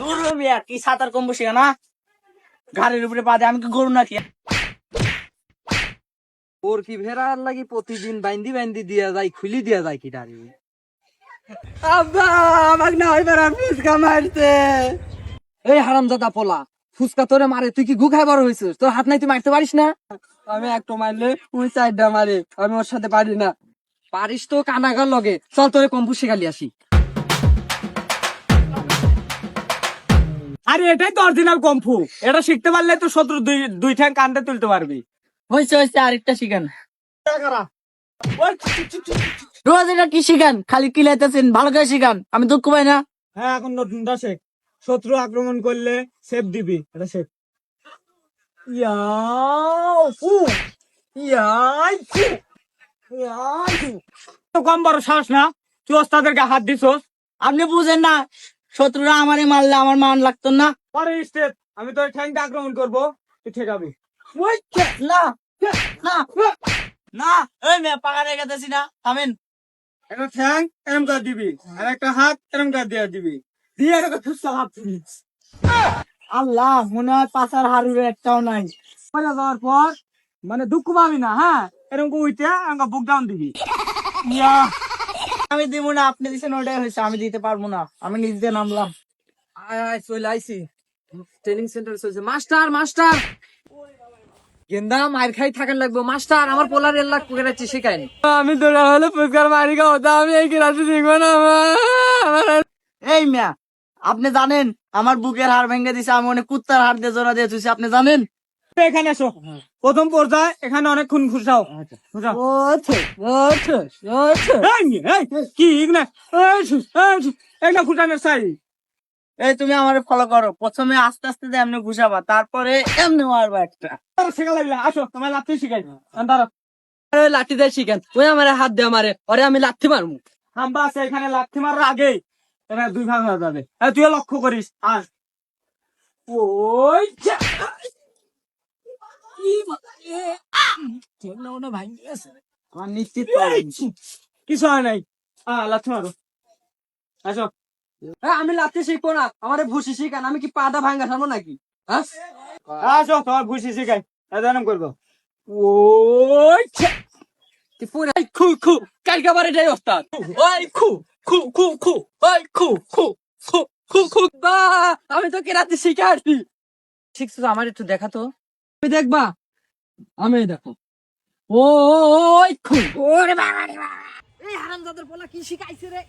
দূর মিয়া কি সাঁতার কম বসে না উপরে পা আমি কি গরু নাকি ওর কি ভেড়ার লাগি প্রতিদিন বাইন্দি বাইন্দি দিয়া যায় খুলি দিয়া যায় কি ডারি আব্বা আমাকে না হইবার ফুচকা এই হারামজাদা পোলা ফুসকা তোরে মারে তুই কি গু খাইবার হয়েছিস তোর হাত নাই তুই মারতে পারিস না? আমি একটা মারলে ওই চারটা মারে আমি ওর সাথে পারি না। পারিস তো কানাগার লগে। চল তোরে কম্পু শিখালি আসি আরে এটাই তো অরিজিনাল কম্ফু এটা শিখতে পারলে তো শত্রু দুই দুই ঠ্যাং কান্দে তুলতে পারবি। হয়েছে হয়েছে আরেকটা শিখান। রোজ এটা কি শিখান? খালি কিলাইতেছেন ভালো করে শিখান। আমি দুঃখ পাই না। হ্যাঁ এখন নতুনটা শেখ। শত্রু আক্রমণ করলে সেফ দিবি এটা শেখ। কম বড় শ্বাস না? তুই ওস্তাদেরকে হাত দিছস। আপনি বুঝেন না শত্রুরা আমারে মারলে আমার মান লাগতো না। পরে স্টেপ আমি তোর ঠ্যাংটা আক্রমণ করব। তুই ঠেকাবি। না না না এই মেয়ে পাকা রেখে না থামেন। একটা ঠ্যাং এরম দিবি। আর একটা হাত এরম করে দিয়ে দিবি। দিয়ে হাত আল্লাহ মনে হয় পাচার হারুর একটাও নাই। যাওয়ার পর মানে দুঃখ পাবি না হ্যাঁ? এরকম উইতে এরকম বুক ডাউন দিবি। ইয়া। আমি দিব না আপনি দিচ্ছেন ওটাই হয়েছে আমি দিতে পারব না। আমি নিজে নামলাম। আয় আয় চলে আইছি। ট্রেনিং সেন্টার চলছে। মাস্টার মাস্টার গেন্দা মার খাই থাকেন লাগবে। মাস্টার আমার পোলার এর লাগ করে শিখাইন আমি তোরা হলে ফুচকার মারি খাও তা আমি এই ক্লাসে শিখব না এই মিয়া আপনি জানেন আমার বুকের হাড় ভেঙে দিছে আমি অনেক কুত্তার হাড় দিয়ে জোড়া দিয়ে আপনি জানেন? এখানে এসো। প্রথম পর্যায়ে এখানে অনেক খুন খুশাও। খুশাও। ওছে ওছে ওছে এই মেয়ে, এই, কি খুঁটানোর চাই এই তুমি আমার ফলো করো। প্রথমে আস্তে আস্তে এমনি ঘুষাবা তারপরে এমনি মারবা একটা। শেখা লাগলে আসো তোমার লাত্তি শিখাই। দাঁড়া ওই লাঠি দিয়ে শিখেন। ওই আমার হাত দিয়ে মারে। ওরে আমি লাথি মারমু হাম্বা আছে এখানে লাথি মারার আগেই। দুই ভাগ হয়ে যাবে। তুইও লক্ষ্য করিস। আর ওই যা। আমার নিশ্চিত এই, ছি, আমি লাথি শিখব না আমার ভুসি শিখান আমি কি পাটা ভাঙ্গা থামো নাকি আসো তোমার ঘুষি শিখাই এদানম করব বা আমি তো কেরাতে শিখে আসছি শিখছো আমার একটু দেখা তো। দেখবা? আমি দেখো। খু ওরে বাবা রে বাবা। এই হারামজাদার পোলা কি শিখাইছে রে?